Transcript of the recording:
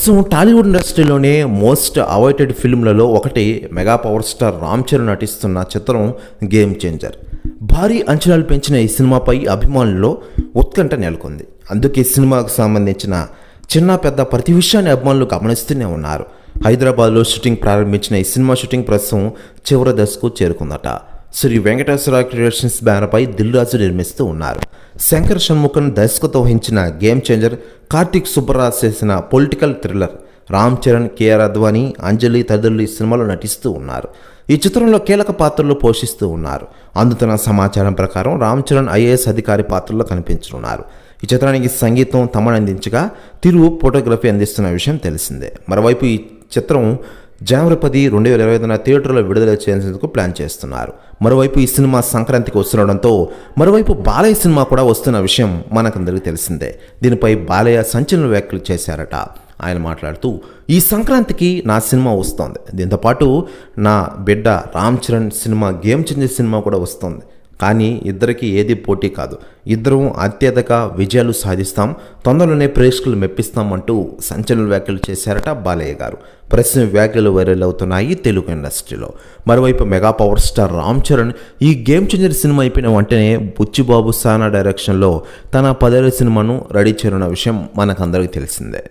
ప్రస్తుతం Tollywood ఇండస్ట్రీలోనే most awaited ఫిల్మ్లలో ఒకటి mega power star Ram Charan నటిస్తున్న చిత్రం గేమ్ చేంజర్ భారీ అంచనాలు పెంచిన ఈ సినిమాపై అభిమానుల్లో ఉత్కంఠ నెలకొంది. అందుకే సినిమాకు సంబంధించిన చిన్న పెద్ద ప్రతి విషయాన్ని అభిమానులు గమనిస్తూనే ఉన్నారు. హైదరాబాద్లో షూటింగ్ ప్రారంభించిన ఈ సినిమా షూటింగ్ ప్రస్తుతం చివరి దశకు చేరుకుందట. శ్రీ వెంకటేశ్వర క్రియేషన్స్ బ్యానర్పై దిల్రాజు నిర్మిస్తూ ఉన్నారు. శంకర్ షణ్ముఖన్ దర్శకత్వం వహించిన గేమ్ చేంజర్ కార్తిక్ సుబ్బరాజ్ చేసిన పొలిటికల్ థ్రిల్లర్ రామ్ చరణ్ కేఆర్ అద్వానీ అంజలి తదితరులు ఈ సినిమాలో నటిస్తూ ఉన్నారు. ఈ చిత్రంలో కీలక పాత్రలు పోషిస్తూ ఉన్నారు. అందుతున్న సమాచారం ప్రకారం రామ్ చరణ్ ఐఏఎస్ అధికారి పాత్రలో కనిపించనున్నారు. ఈ చిత్రానికి సంగీతం తమను అందించగా తిరువు ఫోటోగ్రఫీ అందిస్తున్న విషయం తెలిసిందే. మరోవైపు ఈ చిత్రం జనవరి పది రెండు వేల ఇరవై ఐదున థియేటర్లో విడుదల చేసేందుకు ప్లాన్ చేస్తున్నారు. మరోవైపు ఈ సినిమా సంక్రాంతికి వస్తుండడంతో మరోవైపు బాలయ్య సినిమా కూడా వస్తున్న విషయం మనకందరికీ తెలిసిందే. దీనిపై బాలయ్య సంచలన వ్యాఖ్యలు చేశారట. ఆయన మాట్లాడుతూ ఈ సంక్రాంతికి నా సినిమా వస్తోంది. దీంతోపాటు నా బిడ్డ Ram Charan cinema game changer cinema కూడా వస్తుంది. కానీ ఇద్దరికి ఏది పోటీ కాదు. ఇద్దరం అత్యధిక విజయాలు సాధిస్తాం తొందరలోనే ప్రేక్షకులు మెప్పిస్తాం అంటూ సంచలన వ్యాఖ్యలు చేశారట బాలయ్య గారు. ప్రస్తుతం వ్యాఖ్యలు వైరల్ అవుతున్నాయి తెలుగు ఇండస్ట్రీలో. మరోవైపు mega power star Ram Charan ఈ గేమ్ చేంజర్ సినిమా అయిపోయిన వెంటనే బుచ్చిబాబు సానా డైరెక్షన్లో తన పదేళ్ళ సినిమాను రెడీ చేరున్న విషయం మనకందరికీ తెలిసిందే.